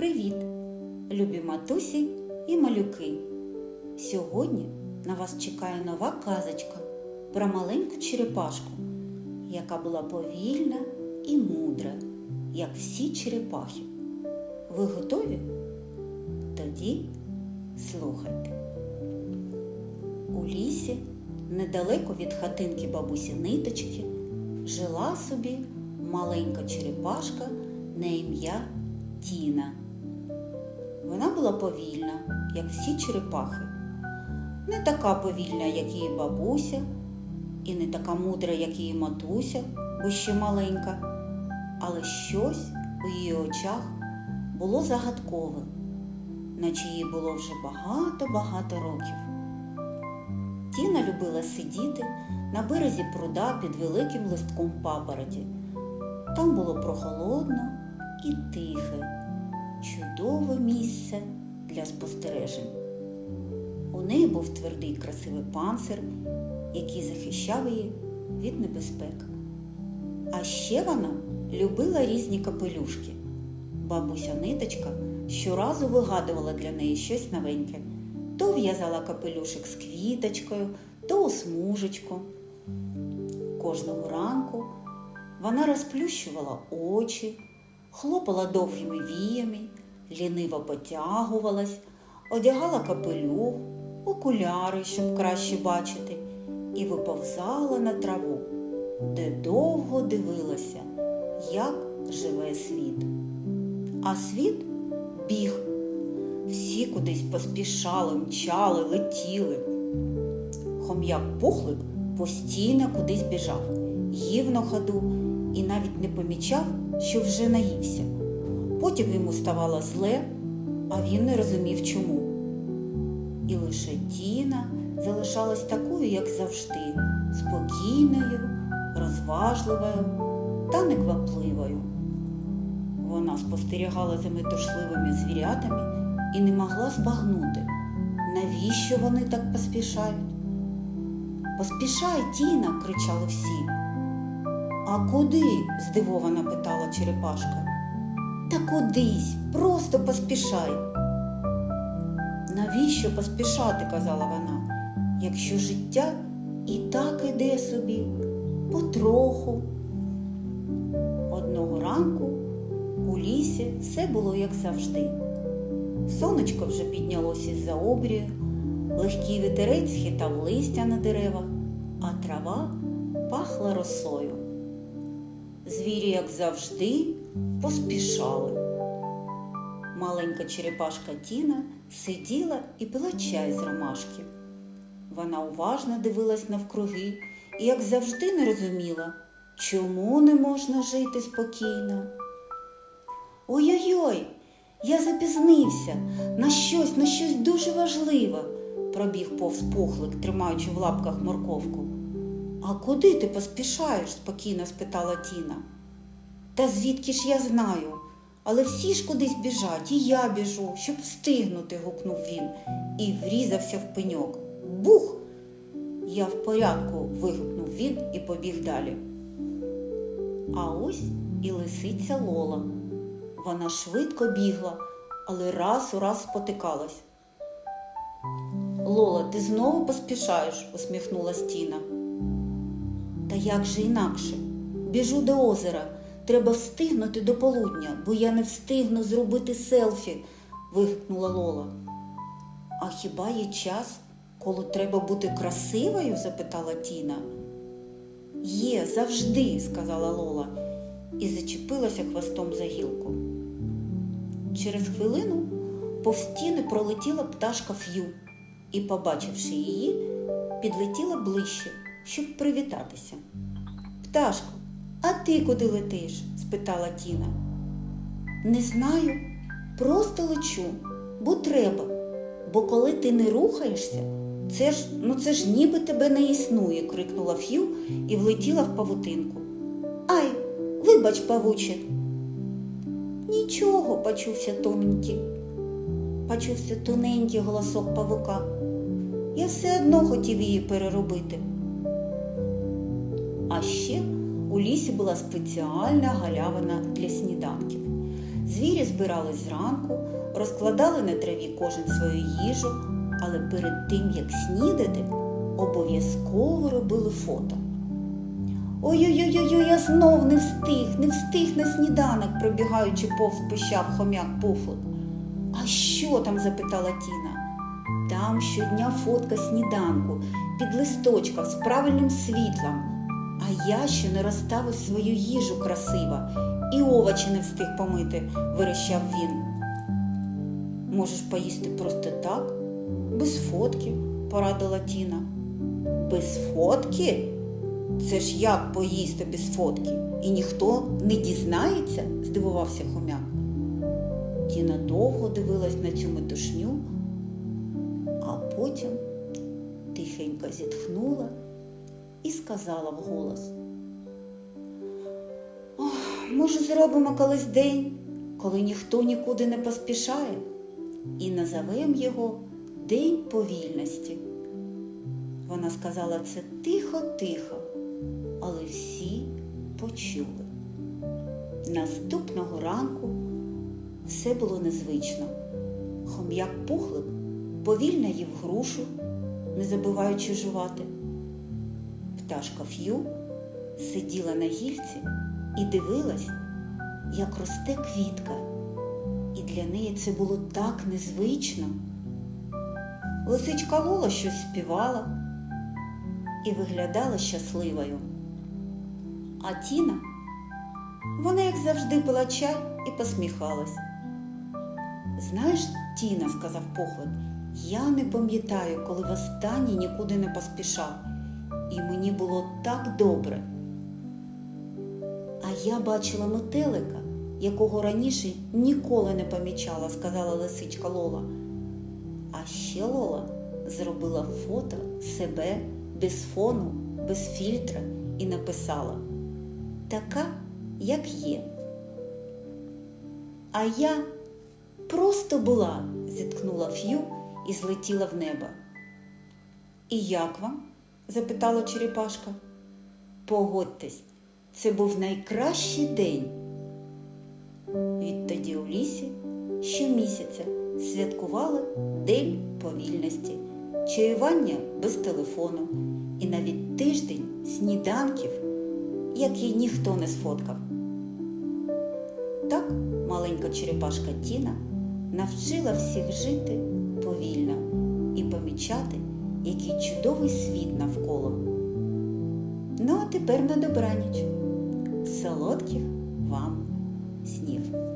Привіт, любі матусі і малюки! Сьогодні на вас чекає нова казочка про маленьку черепашку, яка була повільна і мудра, як всі черепахи. Ви готові? Тоді слухайте. У лісі, недалеко від хатинки бабусі Ниточки, жила собі маленька черепашка на ім'я Тіна. Вона була повільна, як всі черепахи. Не така повільна, як її бабуся, і не така мудра, як її матуся, бо ще маленька, але щось у її очах було загадкове, наче їй було вже багато-багато років. Тіна любила сидіти на березі пруда під великим листком папороті. Там було прохолодно і тихе, чудове місце для спостережень. У неї був твердий красивий панцир, який захищав її від небезпек. А ще вона любила різні капелюшки. Бабуся ниточка щоразу вигадувала для неї щось новеньке. То в'язала капелюшик з квіточкою, то у смужечку. Кожного ранку вона розплющувала очі, хлопала довгими віями, ліниво потягувалась, одягала капелюх, окуляри, щоб краще бачити, і виповзала на траву, де довго дивилася, як живе світ. А світ біг. Всі кудись поспішали, мчали, летіли. Хом'як пухлик постійно кудись біжав, їв на ходу і навіть не помічав, що вже наївся. Потім йому ставало зле, а він не розумів чому. І лише Тіна залишалась такою, як завжди, спокійною, розважливою та неквапливою. Вона спостерігала за метушливими звірятами і не могла збагнути, навіщо вони так поспішають. Поспішай, Тіна, кричали всі. А куди? здивовано питала Черепашка. Та кудись, просто поспішай. Навіщо поспішати, казала вона, якщо життя і так іде собі, потроху. Одного ранку у лісі все було як завжди. Сонечко вже піднялося із-за обрію, легкий вітерець хитав листя на деревах, а трава пахла росою. Звірі, як завжди, поспішали. Маленька черепашка Тіна сиділа і пила чай з ромашки. Вона уважно дивилась навкруги і, як завжди, не розуміла, чому не можна жити спокійно. Ой-ой-ой, я запізнився на щось, на щось дуже важливе, пробіг повз пухлик, тримаючи в лапках морковку. А куди ти поспішаєш? спокійно спитала Тіна. Та звідки ж я знаю? Але всі ж кудись біжать, і я біжу, щоб встигнути, гукнув він і врізався в пеньок. Бух! Я в порядку, вигукнув він і побіг далі. А ось і лисиця Лола. Вона швидко бігла, але раз у раз спотикалась. Лола, ти знову поспішаєш, усміхнулась Тіна. Та як же інакше? Біжу до озера. Треба встигнути до полудня, бо я не встигну зробити селфі, вигукнула Лола. А хіба є час, коли треба бути красивою? запитала Тіна. Є, завжди, сказала Лола і зачепилася хвостом за гілку. Через хвилину повз стіни пролетіла пташка Ф'ю і, побачивши її, підлетіла ближче, щоб привітатися. Пташко, а ти куди летиш? спитала Тіна. Не знаю, просто лечу, бо треба. Бо коли ти не рухаєшся, це ж ну це ж ніби тебе не існує, крикнула Ф'ю і влетіла в павутинку. Ай, вибач, павуче. Нічого, почувся тоненький. Почувся тоненький голосок павука. Я все одно хотів її переробити. А ще у лісі була спеціальна галявина для сніданків. Звірі збирались зранку, розкладали на траві кожен свою їжу, але перед тим, як снідати, обов'язково робили фото. Ой-ой-ой, я знов не встиг, не встиг на сніданок, пробігаючи повз пищав хомяк Пуфлик. А що там? запитала Тіна. Там щодня фотка сніданку під листочком з правильним світлом. Я ще не розставив свою їжу красиво і овочі не встиг помити, верещав він. Можеш поїсти просто так, без фотки, порадила Тіна. Без фотки? Це ж як поїсти без фотки? І ніхто не дізнається? здивувався хомяк. Тіна довго дивилась на цю метушню, а потім тихенько зітхнула і сказала вголос. Може, зробимо колись день, коли ніхто нікуди не поспішає, і назовемо його День повільності. Вона сказала це тихо-тихо, але всі почули. Наступного ранку все було незвично. Хом'як пухлик повільно їв грушу, не забуваючи жувати. Пташка Ф'ю сиділа на гільці і дивилась, як росте квітка, і для неї це було так незвично. Лисичка Лола щось співала і виглядала щасливою. А Тіна, вона, як завжди, пила чай і посміхалась. Знаєш, Тіна, сказав Пухлик, я не пам'ятаю, коли востаннє нікуди не поспішав, і мені було так добре. А я бачила метелика, якого раніше ніколи не помічала, сказала лисичка Лола. А ще Лола зробила фото себе без фону, без фільтра і написала така, як є. А я просто була, зіткнула Ф'ю і злетіла в небо. І як вам? Запитала Черепашка. Погодьтесь, це був найкращий день. Відтоді у лісі щомісяця святкували День повільності, чаювання без телефону і навіть тиждень сніданків, який ніхто не сфоткав. Так маленька черепашка Тіна навчила всіх жити повільно і помічати, який чудовий світ навколо. Ну а тепер на добраніч. Солодких вам снів.